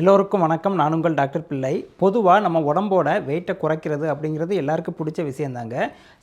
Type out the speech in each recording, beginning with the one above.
எல்லோருக்கும் வணக்கம். நான் உங்கள் டாக்டர் பிள்ளை. பொதுவாக நம்ம உடம்போட வெயிட்டை குறைக்கிறது அப்படிங்கிறது எல்லாருக்கும் பிடிச்ச விஷயந்தாங்க.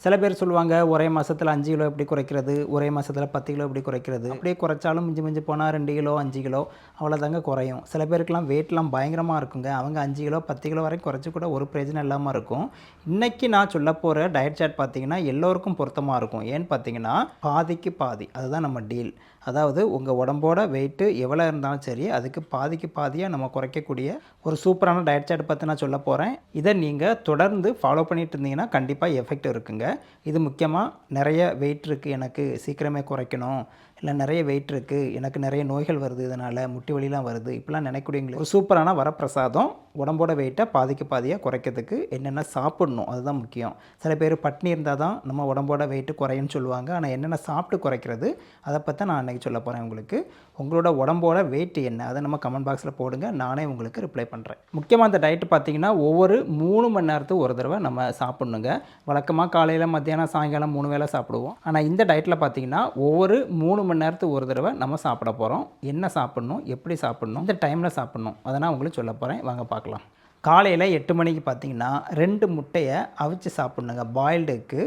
சில பேர் சொல்லுவாங்க ஒரே மாதத்தில் அஞ்சு கிலோ எப்படி குறைக்கிறது? ஒரே மாதத்தில் பத்து கிலோ எப்படி குறைக்கிறது? அப்படியே குறைச்சாலும் மிஞ்சி மிஞ்சி போனால் ரெண்டு கிலோ அஞ்சு கிலோ அவ்வளோதாங்க குறையும். சில பேருக்குலாம் வெயிட்லாம் பயங்கரமாக இருக்குங்க. அவங்க அஞ்சு கிலோ பத்து கிலோ வரைக்கும் குறைச்சி கூட ஒரு பிரயோஜனம் இல்லாமல் இருக்கும். இன்றைக்கி நான் சொல்ல போகிற டயட் சாட் பார்த்தீங்கன்னா எல்லோருக்கும் பொருத்தமாக இருக்கும். ஏன்னு பார்த்தீங்கன்னா பாதிக்கு பாதி. அதுதான் நம்ம டீல் அதாவது உங்கள் உடம்போட வெயிட்டு எவ்வளோ இருந்தாலும் சரி அதுக்கு பாதிக்கு பாதியாக நம்ம குறைக்கக்கூடிய ஒரு சூப்பரான டயட் சார்ட் பற்றி நான் சொல்ல போகிறேன் இதை நீங்கள் தொடர்ந்து ஃபாலோ பண்ணிட்டு இருந்தீங்கன்னா கண்டிப்பாக எஃபெக்ட் இருக்குங்க. இது முக்கியமாக நிறைய வெயிட் இருக்குது எனக்கு சீக்கிரமே குறைக்கணும். இல்லை நிறைய வெயிட் இருக்குது எனக்கு நிறைய நோய்கள் வருது இதனால் முட்டி வலிலாம் வருது இப்படிலாம் நினைக்கூடியவங்களுக்கு ஒரு சூப்பரான வரப்பிரசாதம். உடம்போட வெயிட்டை பாதிக்கு பாதியாக குறைக்கிறதுக்கு என்னென்ன சாப்பிடணும்? அதுதான் முக்கியம். சில பேர் பட்னி இருந்தால் தான் நம்ம உடம்போட வெயிட்டு குறையும்னு சொல்லுவாங்க. ஆனால் என்னென்ன சாப்பிட்டு குறைக்கிறது? அதை பற்றி நான் அன்றைக்கி சொல்ல போகிறேன் உங்களுக்கு. உங்களோட உடம்போட வெயிட் என்ன? அதை நம்ம கமெண்ட் பாக்ஸில் போடுங்க. நானே உங்களுக்கு ரிப்ளை பண்ணுறேன் முக்கியமாக அந்த டயட்டு பார்த்தீங்கன்னா ஒவ்வொரு மூணு மணி நேரத்துக்கு ஒரு தடவை நம்ம சாப்பிட்ணுங்க. வழக்கமாக காலையில் மத்தியானம் சாயங்காலம் மூணு வேளை சாப்பிடுவோம். ஆனால் இந்த டயட்டில் பார்த்தீங்கன்னா ஒவ்வொரு மூணு மணி நேரத்துக்கு ஒரு தடவை நம்ம சாப்பிட போகிறோம் என்ன சாப்பிட்ணும்? எப்படி சாப்பிட்ணும்? இந்த டைமில் சாப்பிட்ணும். அதை நான் உங்களுக்கு சொல்ல போகிறேன் வாங்க பார்க்கலாம். காலையில் எட்டு மணிக்கு பார்த்தீங்கன்னா ரெண்டு முட்டையை அவிச்சு சாப்பிட்ணுங்க. பாயில்டுக்கு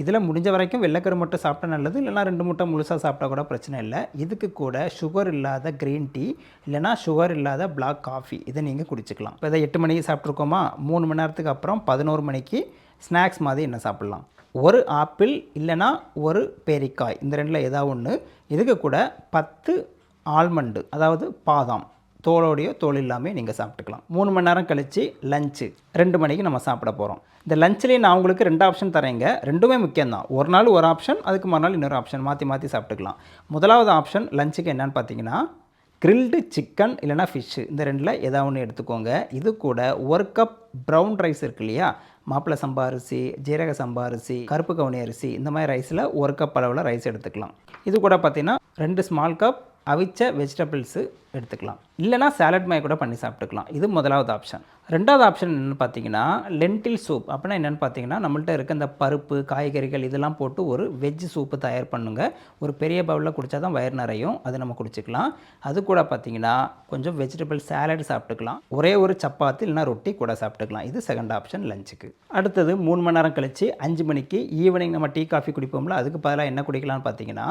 இதில் முடிஞ்ச வரைக்கும் வெள்ளைக்கரு மட்டும் சாப்பிட்டா நல்லது இல்லைனா ரெண்டு முட்டை முழுசாக சாப்பிட்டா கூட பிரச்சனை இல்லை. இதுக்கு கூட சுகர் இல்லாத க்ரீன் டீ இல்லைனா சுகர் இல்லாத பிளாக் காஃபி இதை நீங்கள் குடிச்சிக்கலாம். இப்போ இதை எட்டு மணிக்கு சாப்பிட்ருக்கோமா மூணு மணி நேரத்துக்கு அப்புறம் பதினோரு மணிக்கு ஸ்நாக்ஸ் மாதிரி என்ன சாப்பிட்லாம்? ஒரு ஆப்பிள் இல்லைனா ஒரு பேரிக்காய். இந்த ரெண்டில் ஏதாவது ஒன்று இதுக்கு கூட பத்து ஆல்மண்டு அதாவது பாதாம். தோலோடையோ தோல் இல்லாமல் நீங்கள் சாப்பிட்டுக்கலாம். மூணு மணி நேரம் கழித்து லஞ்சு ரெண்டு மணிக்கு நம்ம சாப்பிட போகிறோம் இந்த லஞ்ச்லேயே நான் உங்களுக்கு ரெண்டு ஆப்ஷன் தரேங்க. ரெண்டுமே முக்கியம்தான். ஒரு நாள் ஒரு ஆப்ஷன் அதுக்கு மறுநாள் இன்னொரு ஆப்ஷன் மாற்றி மாற்றி சாப்பிட்டுக்கலாம். முதலாவது ஆப்ஷன் லஞ்சுக்கு என்னென்னு பார்த்தீங்கன்னா கிரில்டு சிக்கன் இல்லைனா ஃபிஷ்ஷு இந்த ரெண்டில் ஏதாவது ஒன்று எடுத்துக்கோங்க. இது கூட ஒரு கப் ப்ரௌன் ரைஸ் இருக்கு இல்லையா? மாப்பிள்ளை சம்பா அரிசி ஜீரக சம்பா அரிசி கருப்பு கவுனி அரிசி இந்த மாதிரி ரைஸில் ஒரு கப் அளவில் ரைஸ் எடுத்துக்கலாம். இது கூட பார்த்தீங்கன்னா ரெண்டு ஸ்மால் கப் அவிச்ச வெஜிடபிள்ஸு எடுத்துக்கலாம். இல்லைனா சாலட் மாதிரி கூட பண்ணி சாப்பிட்டுக்கலாம். இது முதலாவது ஆப்ஷன் ரெண்டாவது ஆப்ஷன் என்னென்னு பார்த்தீங்கன்னா லென்டில் சூப் அப்படின்னா என்னென்னு பார்த்தீங்கன்னா நம்மள்ட்ட இருக்க இந்த பருப்பு காய்கறிகள் இதெல்லாம் போட்டு ஒரு வெஜ் சூப்பு தயார் பண்ணுங்க. ஒரு பெரிய பவுலில் குடித்தா தான் வயிறு நிறையும். அது நம்ம குடிச்சிக்கலாம். அது கூட பார்த்தீங்கன்னா கொஞ்சம் வெஜிடபிள் சாலட் சாப்பிட்டுக்கலாம். ஒரே ஒரு சப்பாத்தி இல்லைனா ரொட்டி கூட சாப்பிட்டுக்கலாம். இது செகண்ட் ஆப்ஷன் லஞ்சுக்கு அடுத்தது மூணு மணி நேரம் கழித்து அஞ்சு மணிக்கு ஈவினிங் நம்ம டீ காஃபி குடிப்போம்ல அதுக்கு பதிலாக என்ன குடிக்கலாம்னு பார்த்தீங்கன்னா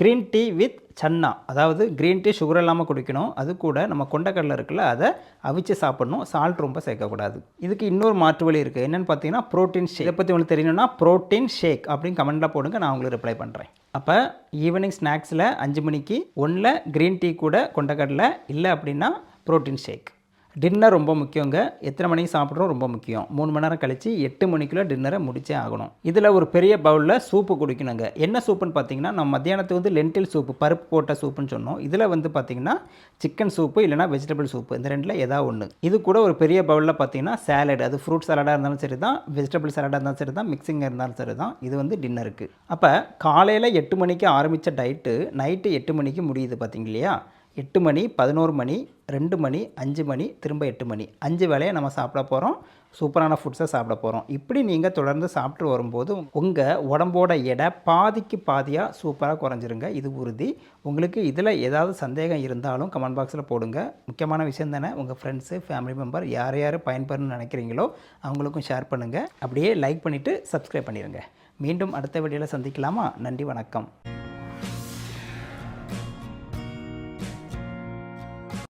க்ரீன் டீ வித் சன்னா. அதாவது க்ரீன் டீ சுகர் இல்லாமல் குடிக்கணும். அது கூட நம்ம கொண்டக்கடலை இருக்குல்ல அதை அவிச்சு சாப்பிடணும். சால்ட் ரொம்ப சேர்க்கக்கூடாது. இதுக்கு இன்னொரு மாற்று வழி இருக்குது என்னென்னு பார்த்தீங்கன்னா ப்ரோட்டீன் ஷேக் இதை பற்றி உங்களுக்கு தெரியணும்னா ப்ரோட்டீன் ஷேக் அப்படின்னு கமெண்ட்டில் போடுங்க. நான் உங்களுக்கு ரிப்ளை பண்ணுறேன் அப்போ ஈவினிங் ஸ்நாக்ஸில் அஞ்சு மணிக்கு ஒன்றில் க்ரீன் டீ கூட கொண்டக்கடலை இல்லை அப்படின்னா ப்ரோட்டீன் ஷேக் டின்னர் ரொம்ப முக்கியங்க. எத்தனை மணிக்கு சாப்பிட்றோம்? ரொம்ப முக்கியம். மூணு மணி நேரம் கழித்து எட்டு மணிக்குள்ளே டின்னரை முடிச்சே ஆகணும். இதில் ஒரு பெரிய பவுலில் சூப்பு குடிக்கணுங்க. என்ன சூப்புன்னு பார்த்தீங்கன்னா நம்ம மத்தியானத்துக்கு வந்து லென்டில் சூப்பு பருப்பு போட்ட சூப்புன்னு சொன்னோம். இதில் வந்து பார்த்தீங்கன்னா சிக்கன் சூப்பு இல்லைனா வெஜிடபிள் சூப்பு இந்த ரெண்டில் ஏதாவது ஒன்று இது கூட ஒரு பெரிய பவுலில் பார்த்தீங்கன்னா சாலட் அது ஃப்ரூட் சாலடாக இருந்தாலும் சரி தான் வெஜிடபிள் சாலடாக இருந்தாலும் சரி தான் மிக்சிங் இருந்தாலும் சரி தான் இது வந்து டின்னருக்கு அப்போ காலையில் எட்டு மணிக்கு ஆரம்பித்த டயட்டு நைட்டு எட்டு மணிக்கு முடியுது பார்த்தீங்க இல்லையா? எட்டு மணி பதினோரு மணி ரெண்டு மணி அஞ்சு மணி திரும்ப எட்டு மணி. அஞ்சு வேலையை நம்ம சாப்பிட போகிறோம் சூப்பரான ஃபுட்ஸை சாப்பிட போகிறோம் இப்படி நீங்கள் தொடர்ந்து சாப்பிட்டு வரும்போது உங்கள் உடம்போட எடை பாதிக்கு பாதியாக சூப்பராக குறைஞ்சிருங்க. இது உறுதி. உங்களுக்கு இதில் ஏதாவது சந்தேகம் இருந்தாலும் கமெண்ட் பாக்ஸில் போடுங்க. முக்கியமான விஷயம் தானே? உங்கள் ஃப்ரெண்ட்ஸு ஃபேமிலி மெம்பர் யார் யார் பயன்பெறணும்னு நினைக்கிறீங்களோ அவங்களுக்கும் ஷேர் பண்ணுங்கள் அப்படியே லைக் பண்ணிவிட்டு சப்ஸ்கிரைப் பண்ணிடுங்க மீண்டும் அடுத்த வீடியோவில் சந்திக்கலாமா? நன்றி வணக்கம்.